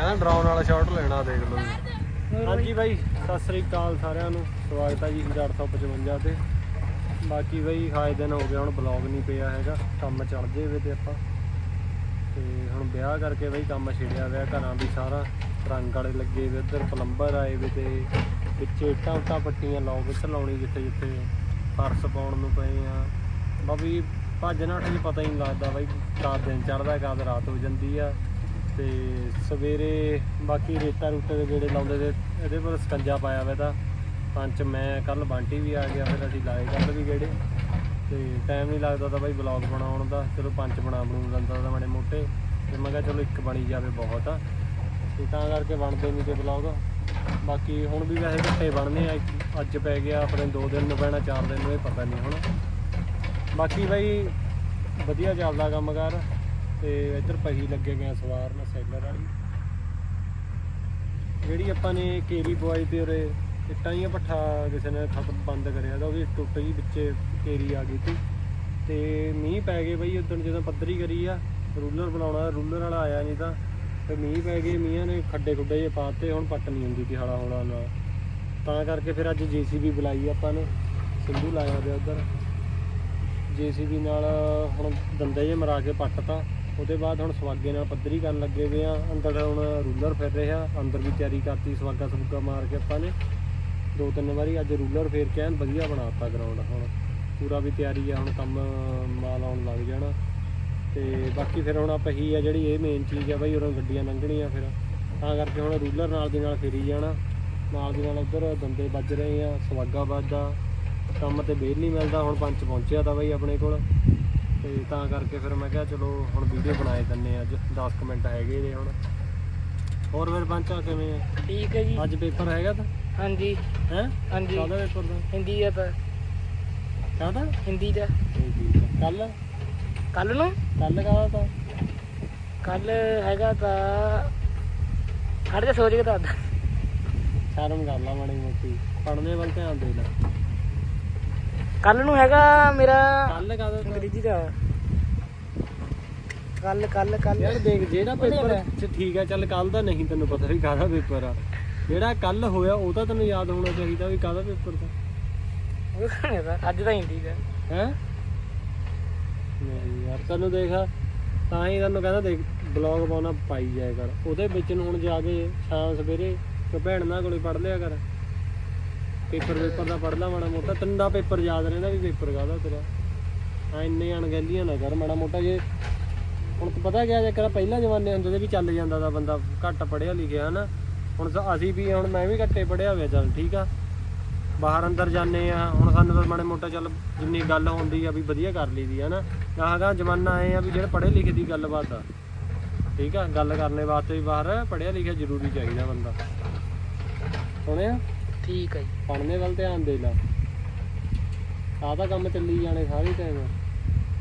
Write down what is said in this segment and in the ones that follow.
ਕਹਿੰਦਾ ਡਰਾਉਣ ਵਾਲਾ ਸ਼ਾਟ ਲੈਣਾ, ਦੇਖ ਲਓ। ਜੀ। ਹਾਂਜੀ ਬਾਈ, ਸਤਿ ਸ੍ਰੀ ਅਕਾਲ ਸਾਰਿਆਂ ਨੂੰ। ਸਵਾਗਤ ਹੈ ਜੀ 855 ਤੇ। ਬਾਕੀ ਬਾਈ ਹਾਏ ਦਿਨ ਹੋ ਗਏ ਹੁਣ ਬਲੌਗ ਨਹੀਂ ਪਿਆ ਹੈਗਾ। ਕੰਮ ਚੱਲ ਜੇ ਤੇ ਆਪਾਂ। ਤੇ ਹੁਣ ਵਿਆਹ ਕਰਕੇ ਬਾਈ ਕੰਮ ਛਿੜਿਆ ਹੋਇਆ ਘਰਾਂ ਵੀ ਸਾਰਾ। ਰੰਗ ਵਾਲੇ ਲੱਗੇ ਵੇ ਇੱਧਰ ਪਲੰਬਰ ਆਏ ਵੇ ਤੇ ਵਿੱਚ ਇੱਟਾਂ ਉੱਟਾਂ ਪੱਟੀਆਂ ਲੋਕ ਇੱਥੇ ਲਾਉਣੀ ਜਿੱਥੇ ਜਿੱਥੇ ਫਰਸ਼ ਪਾਉਣ ਨੂੰ ਪਏ ਆ। ਬਾਬੀ, ਭੱਜ ਨੱਠ ਚ ਪਤਾ ਹੀ ਨਹੀਂ ਲੱਗਦਾ ਬਾਈ ਕਦ ਦਿਨ ਚੜਦਾ ਕਦ ਰਾਤ ਹੋ ਜਾਂਦੀ ਆ। ਤੇ ਸਵੇਰੇ ਬਾਕੀ ਰੇਤਾ ਰੂਟੇ ਦੇ ਗੇੜੇ ਲਾਉਂਦੇ ਤੇ ਇਹਦੇ ਪਰ ਸਕੰਜਾ ਪਾਇਆ ਵੇ ਤਾਂ ਪੰਜ ਮੈਂ ਕੱਲ ਬੰਟੀ ਵੀ ਆ ਗਿਆ, ਫਿਰ ਅਸੀਂ ਲਾਏ ਕੱਲ ਵੀ ਗੇੜੇ। ਤੇ ਟਾਈਮ ਨਹੀਂ ਲੱਗਦਾ ਤਾਂ ਬਾਈ ਬਲੌਗ ਬਣਾਉਣ ਦਾ, ਚਲੋ ਪੰਜ ਬਣਾ ਬਣੂ ਲੈਂਦਾ ਤਾਂ ਮਾੜੇ ਮੋਟੇ। ਤੇ ਮੈਂ ਕਿਹਾ ਚਲੋ ਇੱਕ ਬਣੀ ਜਾਵੇ ਬਹੁਤ ਆ। ਤੇ ਤਾਂ ਕਰਕੇ ਬਣਦੇ ਨਹੀਂ ਤੇ ਬਲੌਗ ਬਾਕੀ ਹੁਣ ਵੀ ਵੈਸੇ ਘੱਟੇ ਬਣਨੇ ਆ ਅੱਜ ਪੈ ਗਿਆ, ਆਪਣੇ 2 ਦਿਨ ਨੂੰ ਪੈਣਾ 4 ਦਿਨ ਨੂੰ, ਇਹ ਪਤਾ ਨਹੀਂ ਹੁਣ। ਬਾਕੀ ਬਾਈ ਵਧੀਆ ਚੱਲਦਾ ਕੰਮਕਾਰ। ਤੇ ਇੱਧਰ ਪਹੀ ਲੱਗੇ ਗਏ ਆ ਸਵਾਰ ਨਾਲ ਸੈਲਰ ਵਾਲੀ। ਜਿਹੜੀ ਆਪਾਂ ਨੇ ਕੇਰੀ ਬੁਆਈ ਤੇ ਉਰੇ ਇੱਟਾਂ ਹੀ ਪੱਠਾ ਕਿਸੇ ਨੇ ਖੱਪ ਬੰਦ ਕਰਿਆ ਤਾਂ ਉਹਦੀ ਟੁੱਟ ਗਈ, ਵਿੱਚੇ ਕੇਰੀ ਆ ਗਈ ਸੀ। ਤੇ ਮੀਂਹ ਪੈ ਗਏ ਬਈ ਉਦੋਂ ਜਦੋਂ ਪੱਧਰੀ ਕਰੀ ਆ, ਰੂਲਰ ਬਣਾਉਣਾ, ਰੂਲਰ ਵਾਲਾ ਆਇਆ ਨਹੀਂ ਤਾਂ, ਤੇ ਮੀਂਹ ਪੈ ਗਏ, ਮੀਂਹਾਂ ਨੇ ਖੱਡੇ ਖੁੱਡੇ ਜੇ ਪਾਤੇ ਹੁਣ ਪੱਟ ਨਹੀਂ ਹੁੰਦੀ ਸੀ ਹਲਾ ਹੌਲਾ ਨਾਲ ਤਾਂ ਕਰਕੇ ਫਿਰ ਅੱਜ ਜੀਸੀਬੀ ਬੁਲਾਈ ਆਪਾਂ ਨੇ, ਸਿੰਧੂ ਲਾਇਆ ਹੋਇਆ ਉਧਰ। ਜੀਸੀਬੀ ਨਾਲ ਹੁਣ ਦੰਦੇ ਜੇ ਮਰਾ ਕੇ ਪੱਟਤਾ ਉਹਦੇ ਬਾਅਦ ਹੁਣ ਸਵਾਗੇ ਨਾਲ ਪੱਧਰੀ ਕਰਨ ਲੱਗੇ ਵੇ ਆ। ਅੰਦਰ ਹੁਣ ਰੂਲਰ ਫਿਰ ਰਿਹਾ। ਅੰਦਰ ਵੀ ਤਿਆਰੀ ਕਰਤੀ, ਸਵਾਗਾ ਸਬੂਗਾ ਮਾਰ ਕੇ ਆਪਾਂ ਨੇ। ਦੋ ਤਿੰਨ ਵਾਰੀ ਅੱਜ ਰੂਲਰ ਫੇਰ ਕੇ ਐਨ ਵਧੀਆ ਬਣਾਤਾ ਗਰਾਊਂਡ ਹੁਣ। ਪੂਰਾ ਵੀ ਤਿਆਰੀ ਆ, ਹੁਣ ਕੰਮ ਮਾਲ ਆਉਣ ਲੱਗ ਜਾਣਾ। ਤੇ ਬਾਕੀ ਫਿਰ ਹੁਣ ਆਪਾਂ ਹੀ ਆ ਜਿਹੜੀ ਇਹ ਮੇਨ ਚੀਜ਼ ਆ ਬਈ, ਉਰੋਂ ਗੱਡੀਆਂ ਲੰਘਣੀਆਂ ਫਿਰ। ਤਾਂ ਕਰਕੇ ਹੁਣ ਰੂਲਰ ਨਾਲ ਦੀ ਨਾਲ ਫੇਰੀ ਜਾਣਾ। ਨਾਲ ਦੀ ਨਾਲ ਉਧਰ ਦੰਦੇ ਵੱਜ ਰਹੇ ਆ, ਸਵਾਗਾ ਵੱਜਦਾ। ਕੰਮ ਤੇ ਬੇਲ ਨਹੀਂ ਮਿਲਦਾ, ਹੁਣ ਪੰਚ ਪਹੁੰਚਿਆ ਤਾਂ ਬਾਈ ਆਪਣੇ ਕੋਲ। ਤੇ ਤਾਂ ਕਰਕੇ ਫਿਰ ਮੈਂ ਕਿਹਾ ਚਲੋ ਹੁਣ ਵੀਡੀਓ ਬਣਾਏ ਦਿੰਨੇ ਅੱਜ 10 ਕੁ ਮਿੰਟ ਹੈਗੇ ਨੇ ਹੁਣ। ਹੋਰ ਫਿਰ ਪੰਚਾ ਕਿਵੇਂ ਆ? ਠੀਕ ਹੈ ਜੀ। ਅੱਜ ਪੇਪਰ ਹੈਗਾ ਤਾਂ? ਹਾਂਜੀ। ਹੈ? ਹਾਂਜੀ। ਕਾਹਦਾ ਪੇਪਰ ਦਾ? ਹਿੰਦੀ ਦਾ ਤਾਂ। ਕਾਹਦਾ? ਹਿੰਦੀ ਦਾ। ਕੱਲ? ਕੱਲ ਨੂੰ? ਕੱਲ ਕਾਹਦਾ ਤਾਂ? ਕੱਲ ਹੈਗਾ ਤਾਂ ਹੜ ਜਾ ਸੋਚ ਕੇ ਦੱਸ ਸ਼ਰਮ ਕਰ ਲਾ ਮਾੜੀ ਮੋਟੀ। ਪੜ੍ਹਨੇ ਵੱਲ ਧਿਆਨ ਦੇ ਲੈ। ਕੱਲ ਨੂੰ ਹੈਗਾ ਮੇਰਾ ਕੱਲ ਤਾਂ ਅੰਗਰੇਜ਼ੀ ਦਾ। ਕੱਲ ਕੱਲ ਕੱਲ। ਯਾਰ ਦੇਖ ਜਿਹੜਾ ਪੇਪਰ ਚ ਠੀਕ ਆ ਚੱਲ ਕੱਲ ਦਾ ਨਹੀਂ ਤੈਨੂੰ ਪਤਾ ਵੀ ਕਾਹਦਾ ਪੇਪਰ ਆ। ਜਿਹੜਾ ਕੱਲ ਹੋਇਆ ਉਹ ਤਾਂ ਤੈਨੂੰ ਯਾਦ ਹੋਣਾ ਚਾਹੀਦਾ ਵੀ ਕਾਹਦਾ ਪੇਪਰ ਤਾਂ ਅੱਜ ਤਾਂ ਹਿੰਦੀ ਦਾ। ਹੈ? ਨਹੀਂ ਯਾਰ ਤੈਨੂੰ ਦੇਖ ਤਾਂ ਹੀ ਤੈਨੂੰ ਕਹਿੰਦਾ ਦੇਖ ਬਲੌਗ ਪਾਉਣਾ ਪਾਈ ਜਾਇਆ ਕਰ। ਉਹਦੇ ਵਿੱਚ ਨੂੰ ਹੁਣ ਜਾ ਕੇ ਸ਼ਾਮ ਸਵੇਰੇ ਤੇ ਭੈਣ ਨਾਲ ਕੋਲੇ ਪੜ ਲਿਆ ਕਰ। ਪੇਪਰ ਪੇਪਰ ਦਾ ਪੜ ਲਾ ਮਾੜਾ ਮੋਟਾ। ਤੈਨੂੰ ਦਾ ਪੇਪਰ ਯਾਦ ਰਹਿੰਦਾ ਵੀ ਪੇਪਰ ਕਾਹਦਾ ਤੇਰਾ। ਆ ਇੰਨੇ ਅਣਗਹਿਲੀਆਂ ਨਾ ਕਰ ਮਾੜਾ ਮੋਟਾ ਜੇ। ਹੁਣ ਤੂੰ ਪਤਾ ਗਿਆ ਜੇਕਰ ਪਹਿਲਾਂ ਜ਼ਮਾਨੇ ਹੁੰਦੇ ਤੇ ਵੀ ਚੱਲ ਜਾਂਦਾ ਦਾ ਬੰਦਾ, ਘੱਟ ਪੜਿਆ ਲਿਖਿਆ, ਹਨਾ। ਹੁਣ ਤਾਂ ਅਸੀਂ ਵੀ, ਹੁਣ ਮੈਂ ਵੀ ਘੱਟੇ ਪੜਿਆ ਹੋਇਆ, ਚੱਲ ਠੀਕ ਆ। ਬਾਹਰ ਅੰਦਰ ਜਾਂਦੇ ਆ, ਹੁਣ ਸਾਨੂੰ ਤਾਂ ਮਾੜੇ ਮੋਟਾ ਚੱਲ ਜਿੰਨੀ ਗੱਲ ਹੁੰਦੀ ਆ ਵੀ ਵਧੀਆ ਕਰ ਲਈਦੀ ਆ ਨਾ ਗਾਹਾਂ ਜ਼ਮਾਨਾ ਆਏ ਆ ਵੀ ਜਿਹੜੇ ਪੜ੍ਹੇ ਲਿਖੇ ਦੀ ਗੱਲਬਾਤ ਆ। ਠੀਕ ਆ, ਗੱਲ ਕਰਨੇ ਵਾਸਤੇ ਵੀ ਬਾਹਰ ਪੜ੍ਹਿਆ ਲਿਖਿਆ ਜ਼ਰੂਰੀ ਚਾਹੀਦਾ ਬੰਦਾ। ਸੁਣਿਆ? ਠੀਕ ਹੈ ਜੀ। ਪੜ੍ਹਨੇ ਵੱਲ ਧਿਆਨ ਦੇ ਲਾ। ਆਹ ਤਾਂ ਕੰਮ ਚੱਲੀ ਜਾਣੇ ਸਾਰੇ ਟਾਈਮ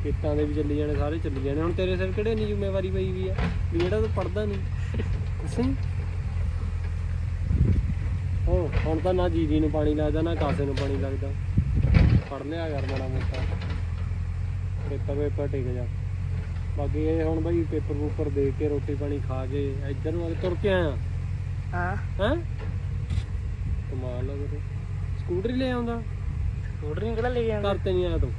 ਖੇਤਾਂ ਦੇ ਵੀ ਚੱਲੀ ਜਾਣੇ ਸਾਰੇ ਚੱਲੀ ਜਾਣੇ। ਹੁਣ ਤੇਰੇ ਸਿਰ ਕਿਹੜੇ ਨਹੀਂ ਜ਼ਿੰਮੇਵਾਰੀ ਪਈ ਵੀ ਆ? ਵੀ ਜਿਹੜਾ ਤੂੰ ਪੜਦਾ ਨਹੀਂ ਅਸੀਂ ਹੋ ਹੁਣ ਤਾਂ ਨਾ ਜੀਜੀ ਨੂੰ ਪਾਣੀ ਲੱਗਦਾ ਨਾ ਕਾਸੇ ਨੂੰ ਪਾਣੀ ਲੱਗਦਾ। ਪੜ ਲਿਆ ਕਰ ਮਾੜਾ ਮੋਟਾ। ਪੇਪਰ ਪੇਪਰ ਟਿਕ ਜਾ। ਬਾਕੀ ਇਹ ਹੁਣ ਬਈ ਪੇਪਰ ਪੂਪਰ ਦੇ ਕੇ ਰੋਟੀ ਪਾਣੀ ਖਾ ਕੇ ਇੱਧਰ ਨੂੰ ਤੁਰ ਕੇ ਆਇਆ। ਹਾਂ। ਹੈਂ? ਕਮਾਲ ਲੱਗ ਰਿਹਾ ਸਕੂਟਰ ਹੀ ਲੈ ਆਉਂਦਾ। ਸਕੂਟਰ ਨਹੀਂ ਕਿਹੜਾ ਲੈ ਕੇ ਆਉਂਦਾ? ਘਰ ਤੇ ਨਹੀਂ ਆਇਆ ਤੂੰ।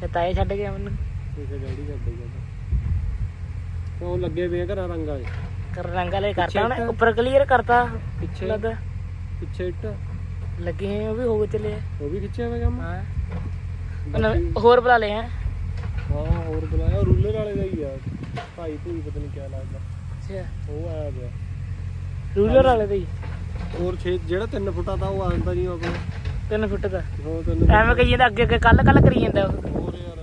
ਤੇ ਤਾਏ ਛੱਡ ਗਿਆ ਮੈਨੂੰ ਕਿਸੇ ਡੈਡੀ ਛੱਡ ਗਿਆ ਉਹ ਲੱਗੇ ਵੇ ਘਰਾਂ ਰੰਗਾਂ 'ਚ ਕਰ ਰੰਗਾ ਲੈ ਕਰਤਾ ਉਹਨੇ? ਤਾਂ- ਉੱਪਰ ਕਲੀਅਰ ਕਰਤਾ ਪਿੱਛੇ ਲੱਗਦਾ ਪਿੱਛੇ ਇੱਟ। ਲੱਗੇ ਹੋਏ ਉਹ ਵੀ ਹੋ ਗਏ ਚੱਲੇ ਉਹ ਵੀ ਖਿੱਚਿਆ ਹੋਇਆ ਕੰਮ? ਹਾਂ। ਹੋਰ ਬੁਲਾ ਲਏ ਹੈ ਹਾਂ ਹੋਰ ਬੁਲਾਇਆ। ਰੂਲਰ ਵਾਲੇ ਦਾ ਹੀ ਆ। ਭਾਈ ਭੂਈ ਪਤਾ ਨਹੀਂ ਕਿਆ ਲੱਗਦਾ। ਅੱਛਾ। ਉਹ ਆਇਆ ਪਿਆ ਰੂਲਰ ਵਾਲੇ ਦੇ ਹੀ। ਹੋਰ ਛੇ ਜਿਹੜਾ 3 ਫੁੱਟਾ ਤਾਂ ਉਹ ਆਉਂਦਾ ਨਹੀਂ ਆਪਣੇ। ਤਿੰਨ ਫੁੱਟ ਦਾ? ਹੋਰ ਤੈਨੂੰ ਐਵੇਂ ਕਹੀ ਜਾਂਦਾ ਅੱਗੇ ਅੱਗੇ ਕੱਲ ਕੱਲ ਕਰੀ ਜਾਂਦਾ ਉਹ। ਹੋਰ ਯਾਰ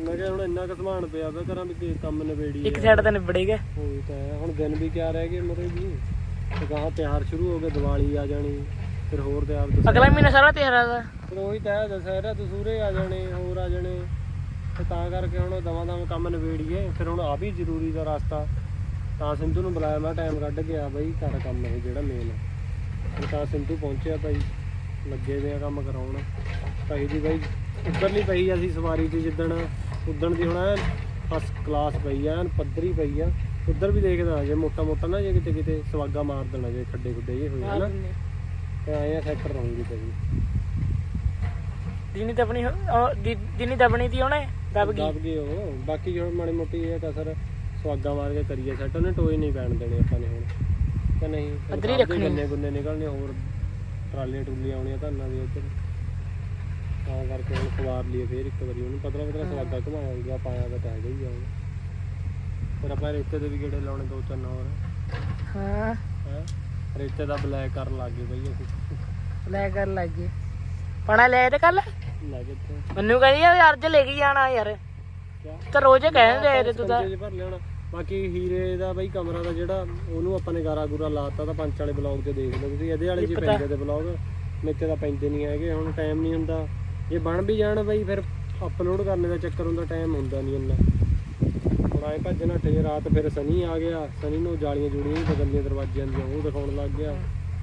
ਮੈਂ ਕਿਹਾ ਹੁਣ ਇੰਨਾ ਕੁ ਸਮਾਨ ਪਿਆ ਵਾ ਘਰਾਂ ਵੀ ਕੰਮ ਨਿਬੇੜੀ ਇੱਕ ਆ। ਸਾਈਡ ਤਾਂ ਨਿਬੜੇਗਾ ਹੋਈ ਤਾਂ ਹੈ। ਹੁਣ ਦਿਨ ਵੀ ਕਿਆ ਰਹਿ ਗਏ ਮਰੇ ਵੀ ਤੇ ਗਾਹਾਂ ਤਿਉਹਾਰ ਸ਼ੁਰੂ ਹੋ ਗਏ ਦੀਵਾਲੀ ਆ ਜਾਣੀ ਫਿਰ ਹੋਰ ਤਿਉਹਾਰ ਦੱਸ ਅਗਲਾ ਮਹੀਨਾ ਸਾਰਾ ਤੇਰਾ ਦਾ। ਫਿਰ ਉਹੀ ਤਾਂ ਹੈ ਦੁਸਹਿਰਾ ਦਸੂਰੇ ਆ ਜਾਣੇ ਹੋਰ ਆ ਜਾਣੇ। ਤੇ ਤਾਂ ਕਰਕੇ ਹੁਣ ਦਵਾਂ ਦਵਾਂ ਕੰਮ ਨਿਬੇੜੀਏ ਫਿਰ ਹੁਣ ਆ ਵੀ ਜ਼ਰੂਰੀ ਦਾ ਰਸਤਾ। ਤਾਂ ਸਿੰਧੂ ਨੂੰ ਬੁਲਾਇਆ ਮੈਂ ਟਾਈਮ ਕੱਢ ਗਿਆ ਬਾਈ ਕਰ ਕੰਮ ਇਹ ਜਿਹੜਾ ਮੇਨ ਤਾਂ ਸਿੰਧੂ ਪਹੁੰਚਿਆ ਬਾਈ ਲੱਗੇ ਵੇ ਆ ਕੰਮ ਕਰਾਉਣ। ਪਈ ਦੀ ਬਾਈ ਉੱਧਰਲੀ ਪਈ ਅਸੀਂ ਸਵਾਰੀ ਤੇ ਜਿੱਦਣ ਉਦਣ ਦੀ ਹੁਣ ਫਸਟ ਕਲਾਸ ਪਈ ਆ ਐਨ ਪੱਧਰੀ ਪਈ ਆ। ਉੱਧਰ ਵੀ ਦੇਖਦਾ ਜੇ ਮੋਟਾ ਮੋਟਾ ਨਾ ਜੇ ਕਿਤੇ ਕਿਤੇ ਸਵਾਗਾ ਮਾਰ ਦੇਣਾ ਜੇ ਖੱਡੇ ਖੁੱਡੇ ਜੇ ਹੋਏ ਹਨਾ। ਤੇ ਆਏ ਆ ਸੈਕਟਰ ਰਹੂਗੀ ਵੀ ਜਿੰਨੀ ਦਬਣੀ ਜਿੰਨੀ ਦਬਣੀ ਤੀ ਉਹਨੇ ਦਬ ਗਈ। ਦਬ ਗਏ ਉਹ। ਬਾਕੀ ਜੋ ਮਾੜੀ ਮੋਟੀ ਇਹ ਕਸਰ ਸਵਾਗਾ ਮਾਰ ਕੇ ਕਰੀਏ ਸੈੱਟ ਉਹਨੇ ਟੋਏ ਨਹੀਂ ਪੈਣ ਦੇਣੇ ਆਪਾਂ ਨੇ ਹੁਣ। ਕਿ ਨਹੀਂ ਸਭ ਦੇ ਰੱਖਣੀ। ਗੰਨੇ ਗੁੰਨੇ ਨਿਕਲਣੇ ਹੋਰ ਟਰਾਲੇ ਟੁੱਲੀਆਂ ਆਉਣੀਆਂ ਧਾਨਾਂ ਦੀ ਉੱਧਰ। ਤਾਂ ਕਰਕੇ ਹੁਣ ਖਵਾਰ ਲਈਏ ਫੇਰ ਇੱਕ ਵਾਰੀ ਉਹਨੂੰ ਪਤਲਾ ਪਤਲਾ ਸਵਾਗਾ ਘੁਮਾਵਾਂਗੇ ਪਾਇਆ ਵਾ ਤਾਂ ਹੈਗਾ ਹੀ ਆ ਹੁਣ ਫਿਰ ਆਪਾਂ ਰੇਤੇ ਦੇ ਵੀ ਗੇੜੇ ਲਾਉਣੇ ਦੋ ਤਿੰਨ ਹੋਰ। ਹਾਂ। ਹੈ? ਰੇਤੇ ਦਾ ਬਲੈਕ ਕਰਨ ਲੱਗ ਗਏ ਬਈ ਅਸੀਂ। ਲੈ ਕਰ ਲੱਗ ਪਣਾ ਲੈ ਤੇ ਕੱਲ? ਲੈ ਕੇ ਇੱਥੇ। ਮੈਨੂੰ ਕਹਿੰਦੀ ਯਾਰ ਅੱਜ ਲੈ ਕੇ ਜਾਣਾ ਯਾਰ। ਕਿਆ? ਤਾਂ ਰੋਜ਼ ਕਹਿੰਦੇ ਤੇ ਤੂੰ ਤਾਂ ਸਕੰਜੇ 'ਚ ਭਰ ਲਿਆਉਣਾ ਬਾਕੀ ਹੀਰੇ ਦਾ ਬਈ ਕਮਰਾ ਦਾ ਜਿਹੜਾ ਉਹਨੂੰ ਆਪਾਂ ਨੇ ਗਾਰਾ ਗੁਰਾ ਲਾਤਾ ਤਾਂ ਪੰਚ ਵਾਲੇ ਬਲੌਗ 'ਚ ਦੇਖ ਲਓ ਤੁਸੀਂ। ਇਹਦੇ ਵਾਲੇ ਪਤਾ। ਪੈਂਦੇ ਤੇ ਬਲੌਗ ਮੇਤੇ ਤਾਂ ਪੈਂਦੇ ਨਹੀਂ ਹੈਗੇ ਹੁਣ ਟਾਈਮ ਨਹੀਂ ਹੁੰਦਾ। ਜੇ ਬਣ ਵੀ ਜਾਣ ਬਈ ਫਿਰ ਅਪਲੋਡ ਕਰਨੇ ਦਾ ਚੱਕਰ ਹੁੰਦਾ ਟਾਈਮ ਹੁੰਦਾ ਨਹੀਂ ਇੰਨਾ। ਹੁਣ ਆਏ ਭੱਜ ਨੱਠੇ ਜੇ ਰਾਤ ਫਿਰ ਸਨੀ ਆ ਗਿਆ ਸਨੀ ਨੂੰ ਜਾਲੀਆਂ ਜੁੜੀਆਂ ਬਦਲਦੀਆਂ ਦਰਵਾਜ਼ਿਆਂ ਦੀਆਂ ਉਹ ਦਿਖਾਉਣ ਲੱਗ ਗਿਆ।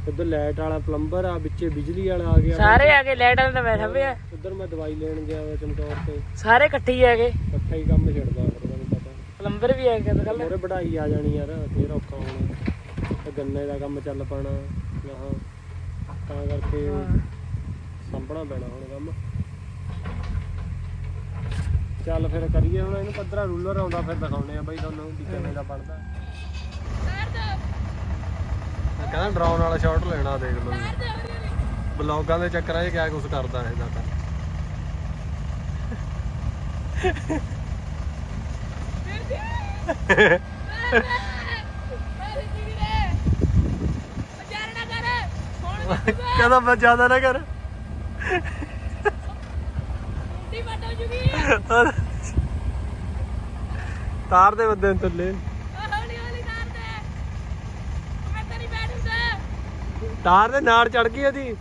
ਉਧਰ ਲਾਈਟ ਵਾਲਾ ਪਲੰਬਰ ਆ ਵਿੱਚੇ ਬਿਜਲੀ ਵਾਲਾ ਆ ਗਿਆ। ਸਾਰੇ ਆ ਕੇ ਲੈਟਾਂ ਤੇ ਬੈਠਾ ਪਿਆ ਉਧਰ ਮੈਂ ਦਵਾਈ ਲੈਣ ਗਿਆ ਚਮਕੌਰ ਤੇ। ਸਾਰੇ ਇਕੱਠੇ ਹੀ ਆ ਗਏ। ਇਕੱਠਾ ਹੀ ਕੰਮ ਛੱਡਦਾ ਪਲੰਬਰ ਵੀ ਆ ਗਿਆ ਕੱਲ ਮੋਰੇ ਵਢਾਈ ਆ ਜਾਣੀ ਯਾਰ ਫੇਰ ਔਖਾ ਹੋਣਾ। ਤੇ ਗੰਨੇ ਦਾ ਕੰਮ ਚੱਲ ਪੈਣਾ। ਗਾਹਾਂ ਤਾਂ ਕਰਕੇ ਸੰਭਣਾ ਪੈਣਾ ਹੁਣ ਕੰਮ। ਚੱਲ ਫਿਰ ਕਰੀਏ ਹੁਣ ਇਹਨੂੰ ਪੱਧਰਾ ਰੂਲਰ ਆਉਂਦਾ ਫਿਰ ਦਿਖਾਉਣੇ ਆ ਬਾਈ ਤੁਹਾਨੂੰ ਵੀ ਕਿਵੇਂ ਦਾ ਬਣਦਾ। ਕਹਿੰਦਾ ਡਰਾਉਣ ਵਾਲਾ ਸ਼ਾਟ ਲੈਣਾ ਦੇਖ ਲਓ ਬਲੌਗਾਂ ਦੇ ਚੱਕਰਾਂ 'ਚ ਕਿਆ ਕੁਝ ਕਰਦਾ ਇਹਦਾ ਤਾਂ। ਕਹਿੰਦਾ ਮੈਂ ਜ਼ਿਆਦਾ ਨਾ ਕਰ? ਤਾਰ ਦੇ ਬੰਦੇ ਨੂੰ ਥੱਲੇ। ਤਾਰ ਦੇ ਨਾਲ ਚੜ ਗਈ ਇਹਦੀ।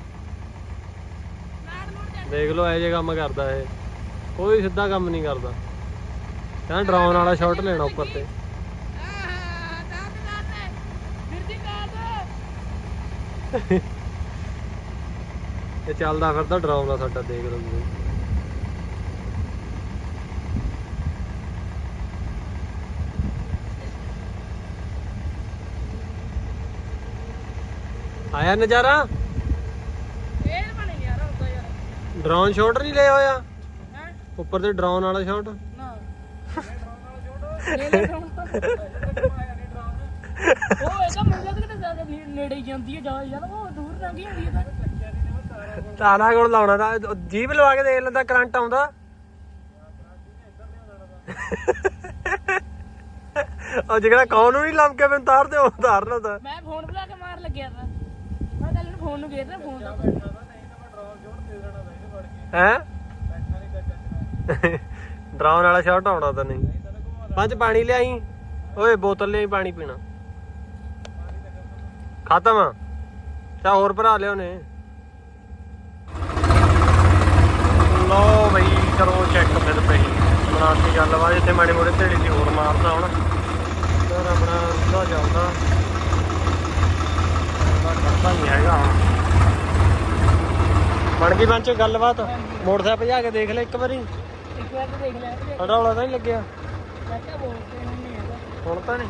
ਦੇਖ ਲਓ, ਇਹ ਜੇ ਕੰਮ ਕਰਦਾ ਇਹ। ਕੋਈ ਸਿੱਧਾ ਕੰਮ ਨਹੀਂ ਕਰਦਾ। ਕਹਿੰਦਾ ਡਰਾਉਣ ਵਾਲਾ ਸ਼ਾਟ ਲੈਣਾ ਉੱਪਰ ਤੇ। ਇਹ ਚੱਲਦਾ ਫਿਰਦਾ ਡਰਾਉਣਾ ਸਾਡਾ ਦੇਖ ਲਓ ਤੁਸੀਂ ਆਇਆ ਨਜ਼ਾਰਾ? ਡਰੋਨ ਸ਼ਾਟ ਨਹੀਂ ਲਿਆ ਹੋਇਆ? ਉੱਪਰ ਤੇ ਡਰੋਨ ਵਾਲਾ ਸ਼ਾਟ ਉਹ ਇਹਦਾ ਮੁੰਡਾ ਕਿਤੇ ਜ਼ਿਆਦਾ ਨੇੜੇ- ਨੇੜੇ ਹੀ ਜਾਂਦੀ ਹੈ ਜਾ ਯਾਰ ਉਹ ਦੂਰ ਲੰਘ ਜਾਂਦੀ ਹੈ ਤਾਂ। ਤਾਲਾ ਕੋਲ ਲਾਉਣਾ ਤਾਂ ਜੀਪ ਲਵਾ ਕੇ ਦੇਖ ਲੈਂਦਾ ਕਰੰਟ ਆਉਂਦਾ। ਉਹ ਜਿਹੜਾ ਕੌਣ ਨੂੰ ਨਹੀਂ ਲੰਮ ਕੇ ਮੈਨੂੰ ਤਾਰ ਦੇ ਉਹ ਤਾਰ ਲੈਂਦਾ ਮੈਂ ਫੋਨ ਬੁਲਾ ਕੇ ਮਾਰ ਲੱਗਿਆ ਤਾਂ। ਮੈਂ ਤਾਂ ਇਹਨੂੰ ਫੋਨ ਨੂੰ ਗੇਰਦਾ ਫੋਨ ਦਾ। ਹੈ? ਡਰਾਉਣ ਵਾਲਾ ਸ਼ਾਟ ਆਉਣਾ ਤਾਂ ਨਹੀਂ। ਪੰਜ ਪਾਣੀ ਲਿਆਈ। ਓਏ ਬੋਤਲ ਲਿਆਈ ਪਾਣੀ ਪੀਣਾ। ਖਤਮ। ਚਾ ਹੋਰ ਭਰਾ ਲਿਓ ਨੇ। ਲੋ ਬਈ ਕਰੋ ਚੈੱਕ ਫਿਰ ਪਈ। ਬਣਾਤੀ ਗੱਲਬਾਤ ਇੱਥੇ ਮਾੜੀ ਮੋੜੇ ਢੇੜੀ ਦੀ ਹੋਰ ਮਾਰਦਾ ਹੁਣ। ਫਿਰ ਆਪਣਾ ਰੁੱਦਾ ਉਹਦਾ ਕਰਦਾ ਨਹੀਂ ਹੈਗਾ ਹੁਣ। ਬਣ ਗਈ ਬੰਚ ਗੱਲਬਾਤ। ਮੋਟਰਸਾਈਕਲ ਭਜਾ ਕੇ ਦੇਖ ਲੈ ਇੱਕ ਵਾਰੀ। ਇੱਕ ਵਾਰ ਤਾਂ ਦੇਖ ਲੈ ਤੇ ਸਾਡਾ ਹੌਲਾ ਤਾਂ ਨਹੀਂ ਲੱਗਿਆ। ਮੈਂ ਬੋਲਦੇ ਨਹੀਂ। ਹੈਗਾ ਹੁਣ ਤਾਂ ਨਹੀਂ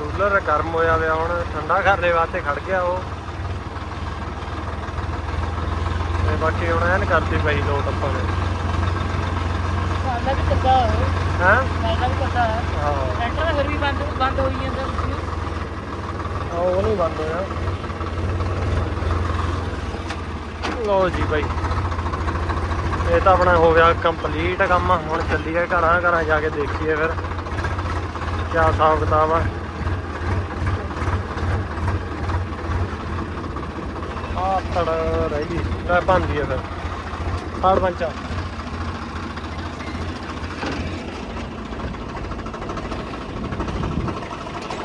ਰੂਲਰ ਗਰਮ ਹੋਇਆ ਵਿਆ ਹੁਣ, ਠੰਡਾ ਕਰਨੇ ਵਾਸਤੇ ਖੜ ਗਿਆ ਉਹ। ਤੇ ਬਾਕੀ ਹੁਣ ਐਨ ਕਰਦੀ ਪਈ ਲੋਟ ਆਪਾਂ ਨੇ ਸਾਡਾ ਵੀ ਕੱਦਾ ਹੈ? ਸਾਡਾ ਵੀ ਕੱਦਾ ਹਾਂ ਟਰੈਕਟਰ ਦਾ ਫਿਰ ਵੀ ਬੰਦ ਬੰਦ ਹੋਈ ਜਾਂਦਾ ਉਹ ਨਹੀਂ ਬੰਦ ਹੋਇਆ। ਲੋ ਜੀ ਭਾਈ ਇਹ ਤਾਂ ਆਪਣਾ ਹੋ ਗਿਆ ਕੰਪਲੀਟ ਕੰਮ, ਹੁਣ ਚੱਲੀਏ ਘਰਾਂ ਘਰਾਂ ਜਾ ਕੇ ਦੇਖੀਏ ਫਿਰ ਕਿਆ ਹਿਸਾਬ ਕਿਤਾਬ ਆ। ਆ ਤੜ ਰਹਿ ਲੈ ਬੰਦੀ ਹੈ ਫਿਰ। ਸਾੜ ਪੰਚਾ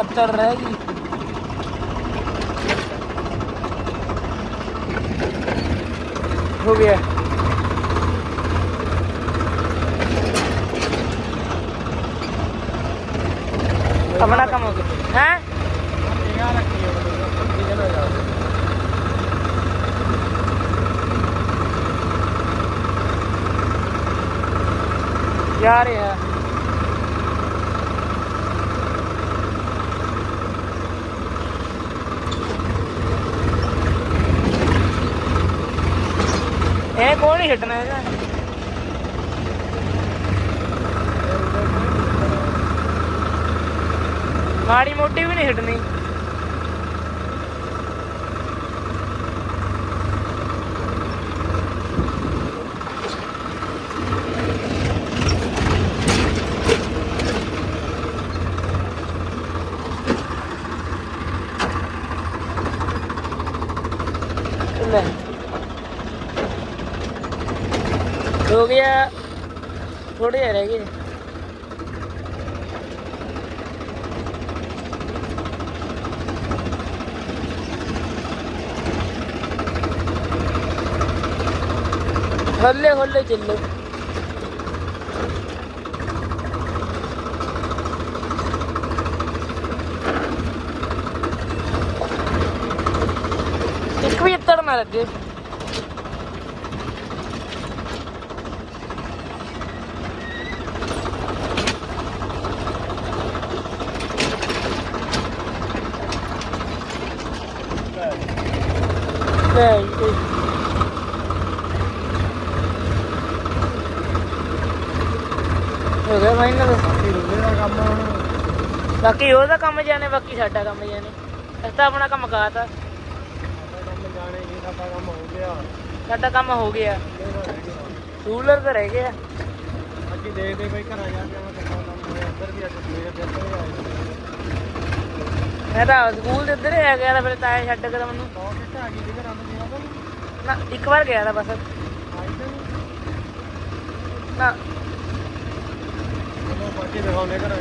ਅੱਤਰ ਰਹਿ। ਗਈ ਹੋ ਗਿਆ। ਜਾ ਰਿਹਾ ਇਹ ਕੋਲ ਹੀ ਹਟਣਾ ਹੈਗਾ ਮਾੜੀ ਮੋਟੀ ਵੀ ਨਹੀਂ ਹਟਣੀ ਥੋੜੇ ਜਿਹੇ ਰਹਿ ਗਏ ਹੌਲੇ ਹੌਲੇ ਚੱਲੋ ਇੱਕ ਵੀ ਇੱਤੜ ਲੈ ਇਹ ਹੋ ਗਿਆ ਮਾਈਨ ਦਾ ਰੁਲੇ ਕੰਮ ਹੁਣ ਬਾਕੀ ਉਹਦਾ ਕੰਮ ਜਾਣੇ, ਬਾਕੀ ਸਾਡਾ ਕੰਮ ਜਾਣੇ। ਅਸੀਂ ਤਾਂ ਆਪਣਾ ਕੰਮ ਕਾਤਾ ਸਾਡਾ ਕੰਮ ਜਾਣੇ ਜੀ ਸਾਡਾ ਕੰਮ ਹੋ ਗਿਆ। ਸਾਡਾ ਕੰਮ ਹੋ ਗਿਆ ਰੂਲਰ ਤਾਂ ਰਹਿ ਗਿਆ। ਅੱਗੇ ਦੇਖਦੇ ਬਈ ਘਰਾਂ ਜਾ ਕੇ ਮੈਂ ਕੰਮ ਹੋਇਆ ਅੰਦਰ ਵੀ ਅੱਜ ਸਵੇਰੇ ਫਿਰ ਤੋਂ ਆਏ। ਮੈਂ ਤਾਂ ਸਕੂਲ ਦੇ ਉੱਧਰ ਆ ਗਿਆ ਤਾਂ ਫਿਰ ਤਾਇਆ ਛੱਡ ਕੇ ਤਾਂ ਮੈਨੂੰ ਨੌ ਕਿੱਥੇ ਆ ਗਈ ਜੀ ਘਰਾਂ ਤੋਂ ਜਿਹੜਾ ਤਾਂ ਨਾ ਇੱਕ ਵਾਰ ਗਿਆ ਤਾਂ ਬਸ। ਨਾ। ਬਾਕੀ ਘਰਾਂ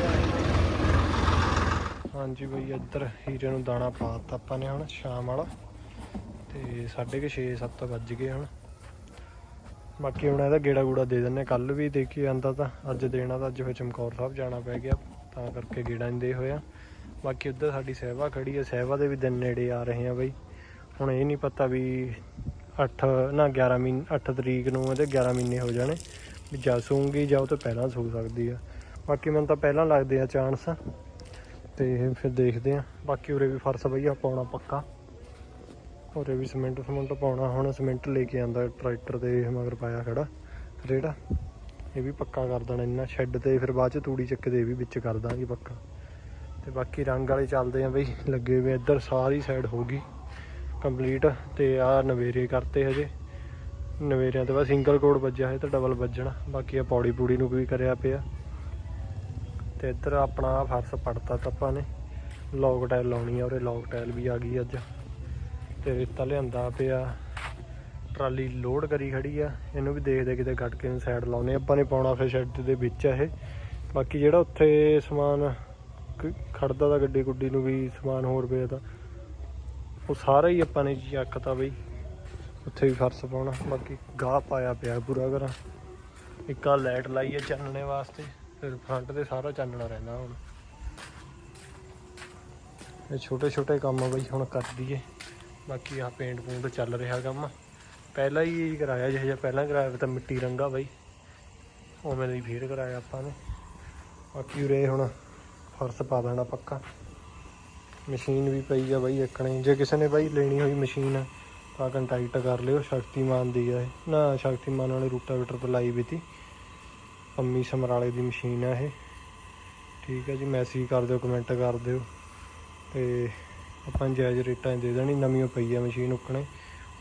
ਹਾਂਜੀ ਬਈ ਇੱਧਰ ਹੀਰੇ ਨੂੰ ਦਾਣਾ ਪਾਤਾ ਆਪਾਂ ਨੇ ਹੁਣ ਸ਼ਾਮ ਵਾਲਾ। ਤੇ 6:30 7 ਵੱਜ ਗਏ ਹੁਣ। ਬਾਕੀ ਹੁਣ ਇਹਦਾ ਗੇੜਾ ਗੂੜਾ ਦੇ ਦਿੰਨੇ ਕੱਲ ਵੀ ਦੇ ਕੇ ਆਂਦਾ ਤਾਂ ਅੱਜ ਦੇਣਾ ਤਾਂ ਅੱਜ ਫਿਰ ਚਮਕੌਰ ਸਾਹਿਬ ਜਾਣਾ ਪੈ ਗਿਆ। ਤਾਂ ਕਰਕੇ ਗੇੜਾ ਨਹੀਂ ਦੇ ਹੋਇਆ। ਬਾਕੀ ਉੱਧਰ ਸਾਡੀ ਸਹਿਬਾ ਖੜੀ ਹੈ ਸਹਿਬਾ ਦੇ ਵੀ ਦਿਨ ਨੇੜੇ ਆ ਰਹੇ ਆ ਬਈ। ਹੁਣ ਇਹ ਨਹੀਂ ਪਤਾ ਵੀ 8 ਨਾ 11 ਮਹੀਨੇ 8 ਤਰੀਕ ਨੂੰ ਇਹਦੇ 11 ਮਹੀਨੇ ਹੋ ਜਾਣੇ, ਵੀ ਜਾ ਸੂੰਗੀ ਜਾਂ ਉਹ ਤੋਂ ਪਹਿਲਾਂ ਸੂ ਸਕਦੀ ਆ। ਬਾਕੀ ਮੈਨੂੰ ਤਾਂ ਪਹਿਲਾਂ ਲੱਗਦੇ ਆ ਚਾਂਸ ਤੇ ਫਿਰ ਦੇਖਦੇ ਆ। ਬਾਕੀ ਉਰੇ ਵੀ ਫਰਸ਼ ਬਈਆ ਪਾਉਣਾ ਪੱਕਾ। ਉਰੇ ਵੀ ਸਿਮੈਂਟ ਸਮੁੰਟ ਪਾਉਣਾ, ਹੁਣ ਸਿਮੈਂਟ ਲੈ ਕੇ ਆਂਦਾ ਟਰੈਕਟਰ ਤੇ ਮਗਰ ਪਾਇਆ ਖੜਾ। ਰੇੜਾ। ਇਹ ਵੀ ਪੱਕਾ ਕਰ ਦੇਣਾ ਇੰਨਾ ਸ਼ੈੱਡ ਤੇ ਫਿਰ ਬਾਅਦ ਚ ਤੂੜੀ ਚੱਕ ਦੇ ਇਹ ਵੀ ਵਿੱਚ ਕਰ ਦਾਂਗੇ ਪੱਕਾ। ਤੇ ਬਾਕੀ ਰੰਗ ਵਾਲੇ ਚੱਲਦੇ ਆ ਬਈ, ਲੱਗੇ ਹੋਏ ਇੱਧਰ, ਸਾਰੀ ਸਾਈਡ ਹੋ ਗਈ ਕੰਪਲੀਟ ਤੇ ਆ ਨਵੇਰੇ ਕਰਤੇ ਹਜੇ। ਨਵੇਰਿਆਂ ਤੇ ਬਸ ਸਿੰਗਲ ਕੋਡ ਵੱਜਿਆ ਹੈ ਤਾਂ ਡਬਲ ਵੱਜਣਾ, ਬਾਕੀ ਆ ਪੌੜੀ ਪੂੜੀ ਨੂੰ ਵੀ ਕਰਿਆ ਪਿਆ। ਤੇ ਇੱਧਰ ਆਪਣਾ ਫਰਸ਼ ਪੜਤਾ ਤਾਂ ਆਪਾਂ ਨੇ ਲੌਕ ਟਾਇਲ ਲਾਉਣੀ ਆ, ਉਰੇ ਲੌਕ ਟਾਇਲ ਵੀ ਆ ਗਈ ਅੱਜ। ਤੇ ਰੇਤਾ ਲਿਆਂਦਾ ਪਿਆ, ਟਰਾਲੀ ਲੋਡ ਕਰੀ ਖੜੀ ਆ, ਇਹਨੂੰ ਵੀ ਦੇਖਦੇ ਕਿਤੇ ਕੱਟ ਕੇ ਸਾਈਡ ਲਾਉਨੇ ਆਪਾਂ ਨੇ ਪਾਉਣਾ ਫਿਰ ਸ਼ੈੱਡ ਦੇ ਵਿੱਚ ਆ ਇਹ। ਬਾਕੀ ਜਿਹੜਾ ਉੱਥੇ ਸਮਾਨ ਖੜਦਾ ਦਾ ਗੱਡੀ ਗੁੱਡੀ ਨੂੰ ਵੀ ਸਮਾਨ ਹੋਰ ਪਿਆ ਤਾਂ ਉਹ ਸਾਰਾ ਹੀ ਆਪਾਂ ਨੇ ਚੱਕਤਾ ਬਈ। ਉੱਥੇ ਵੀ ਫਰਸ਼ ਪਾਉਣਾ, ਬਾਕੀ ਗਾਹ ਪਾਇਆ ਪਿਆ ਪੂਰਾ ਘਰਾਂ। ਇੱਕ ਆ ਲਾਈਟ ਲਾਈ ਹੈ ਚਾਨਣੇ ਵਾਸਤੇ, ਫਿਰ ਫਰੰਟ ਤੇ ਸਾਰਾ ਚਾਨਣਾ ਰਹਿੰਦਾ ਹੁਣ। ਇਹ ਛੋਟੇ ਛੋਟੇ ਕੰਮ ਬਈ, ਹੁਣ ਕਰ ਦਈਏ। ਬਾਕੀ ਆ ਪੇਂਟ ਪੂੰਟ ਚੱਲ ਰਿਹਾ ਕੰਮ। ਪਹਿਲਾਂ ਹੀ ਕਰਾਇਆ ਜਿਹੋ ਜਿਹਾ, ਪਹਿਲਾਂ ਕਰਾਇਆ ਵਾ ਤਾਂ ਮਿੱਟੀ ਰੰਗਾ ਬਈ। ਉਵੇਂ ਦਾ ਹੀ ਫੇਰ ਕਰਾਇਆ ਆਪਾਂ ਨੇ। ਬਾਕੀ ਉਰੇ ਹੁਣ ਫਰਸ਼ ਪਾ ਦੇਣਾ ਪੱਕਾ। ਮਸ਼ੀਨ ਵੀ ਪਈ ਆ ਬਾਈ ਇੱਕਣੇ ਜੇ ਕਿਸੇ ਨੇ ਬਾਈ ਲੈਣੀ ਹੋਈ ਮਸ਼ੀਨ, ਤਾਂ ਕੰਟੈਕਟ ਕਰ ਲਿਓ, ਸ਼ਕਤੀਮਾਨ ਦੀ ਆ ਇਹ। ਨਾ, ਸ਼ਕਤੀਮਾਨ ਵਾਲੇ ਰੂਟਾਵੇਟਰ ਤੇ ਲਾਈ ਵੀ ਤੀ। ਪੰਮੀ ਸਮਰਾਲੇ ਦੀ ਮਸ਼ੀਨ ਆ ਇਹ। ਠੀਕ ਹੈ ਜੀ, ਮੈਸੇਜ ਕਰ ਦਿਓ, ਕਮੈਂਟ ਕਰ ਦਿਓ। ਤੇ ਆਪਾਂ ਜਾਇਜ਼ ਰੇਟਾਂ 'ਚ ਦੇ ਦੇਣੀ ਨਵੀਂ ਪਈ ਆ ਮਸ਼ੀਨ ਉੱਕਣੇ।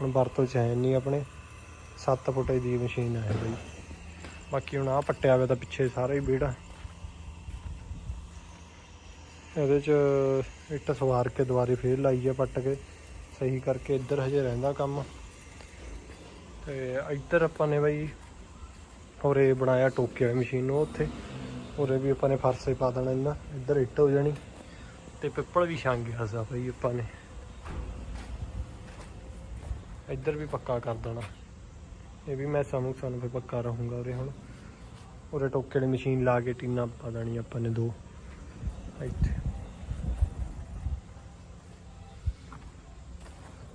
ਹੁਣ ਵਰਤੋਂ ਚ ਹੈ ਨਹੀਂ ਆਪਣੇ। 7 ਫੁੱਟ ਦੀ ਮਸ਼ੀਨ ਆ ਇਹ ਬਾਈ। ਬਾਕੀ ਹੁਣ ਆ ਪੱਟਿਆ ਹੋਇਆ ਤਾਂ ਪਿੱਛੇ ਸਾਰਾ ਹੀ ਵਿਹੜਾ। ਇਹਦੇ ਚ ਇੱਟ ਸਵਾਰ ਕੇ ਦੁਬਾਰੇ ਫੇਰ ਲਾਈ ਆ ਪੱਟ ਕੇ, ਸਹੀ ਕਰਕੇ ਇੱਧਰ ਹਜੇ ਰਹਿੰਦਾ ਕੰਮ। ਤੇ ਇੱਧਰ ਆਪਾਂ ਨੇ ਬਾਈ ਹੋਰੇ ਬਣਾਇਆ ਟੋਕੇ ਵਾਲੀ ਮਸ਼ੀਨ ਨੂੰ ਉੱਥੇ। ਹੋਰੇ ਵੀ ਆਪਾਂ ਨੇ ਫਰਸੇ ਪਾ ਦੇਣਾ ਇਹਨਾਂ, ਇੱਧਰ ਇੱਟ ਹੋ ਜਾਣੀ। ਤੇ ਪਿੱਪਲ ਵੀ ਛੰਗ ਗਿਆ ਸਾ ਬਈ ਆਪਾਂ ਨੇ। ਇੱਧਰ ਵੀ ਪੱਕਾ ਕਰ ਦੇਣਾ। ਇਹ ਵੀ ਮੈਂ ਸਾਨੂੰ ਸਾਨੂੰ ਫਿਰ ਪੱਕਾ ਰਹੂੰਗਾ ਉਰੇ ਹੁਣ। ਉਰੇ ਟੋਕੇ ਵਾਲੀ ਮਸ਼ੀਨ ਲਾ ਕੇ ਟੀਨਾ ਪਾ ਦੇਣੀ ਆਪਾਂ ਨੇ ਦੋ। ਇੱਥੇ।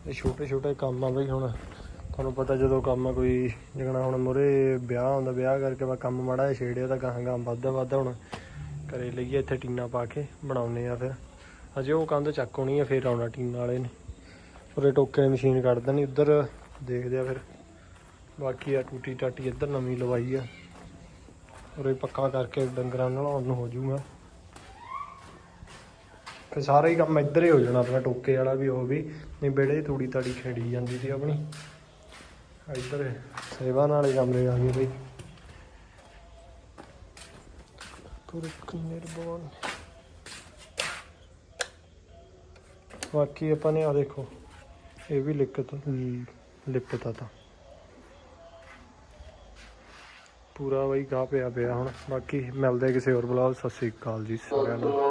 ਇਹ ਛੋਟੇ ਛੋਟੇ ਕੰਮ ਆ ਬਈ ਹੁਣ। ਤੁਹਾਨੂੰ ਪਤਾ ਜਦੋਂ ਕੰਮ ਕੋਈ ਜਿਗਣਾ ਹੁਣ ਮੁਰੇ ਵਿਆਹ ਹੁੰਦਾ, ਵਿਆਹ ਕਰਕੇ ਵਾ ਕੰਮ ਮਾੜਾ ਜਿਹਾ ਛੇੜਿਆ ਤਾਂ ਗਾਹਾਂ ਗਾਹਾਂ ਵੱਧਦਾ ਵੱਧਦਾ ਹੁਣ ਕਰੇ ਲਈਏ ਇੱਥੇ ਟੀਨਾ ਪਾ ਕੇ ਬਣਾਉਨੇ ਆ ਫਿਰ। ਅਜੇ ਉਹ ਕੰਧ ਚੱਕ ਹੋਣੀ ਆ, ਫਿਰ ਆਉਣਾ ਟੀਨਾ ਵਾਲੇ ਨੇ। ਉਰੇ ਟੋਕੇ ਮਸ਼ੀਨ ਕੱਢ ਦੇਣੀ, ਉੱਧਰ ਦੇਖਦੇ ਆ ਫਿਰ। ਬਾਕੀ ਆ ਟੂਟੀ ਟਾਟੀ ਇੱਧਰ ਨਵੀਂ ਲਵਾਈ ਆ। ਉਰੇ ਪੱਕਾ ਕਰਕੇ ਡੰਗਰਾਂ ਨਲਾਉਣ ਨੂੰ ਹੋ ਜਾਊਗਾ। ਤੇ ਸਾਰਾ ਹੀ ਕੰਮ ਇੱਧਰ ਹੀ ਹੋ ਜਾਣਾ ਆਪਣਾ ਟੋਕੇ ਵਾਲਾ ਵੀ ਉਹ ਵੀ ਨਹੀਂ ਬੇੜੇ ਤੂੜੀ ਤਾੜੀ ਖੇੜੀ ਜਾਂਦੀ ਸੀ ਆਪਣੀ। ਇੱਧਰ ਸੇਵਾ ਨਾਲੇ ਕਮਰੇ ਆ ਗਏ ਬਈ। ਬਾਕੀ ਆਪਾਂ ਨੇ ਆ ਦੇਖੋ ਇਹ ਵੀ ਲਿਖਤ ਲਿਪਤਾ ਤਾਂ। ਪੂਰਾ ਬਈ ਗਾਹ ਪਿਆ ਪਿਆ ਹੁਣ ਬਾਕੀ ਮਿਲਦੇ ਕਿਸੇ ਹੋਰ ਬਲੌਗ ਸਤਿ ਸ੍ਰੀ ਅਕਾਲ ਜੀ ਸਾਰਿਆਂ ਨੂੰ।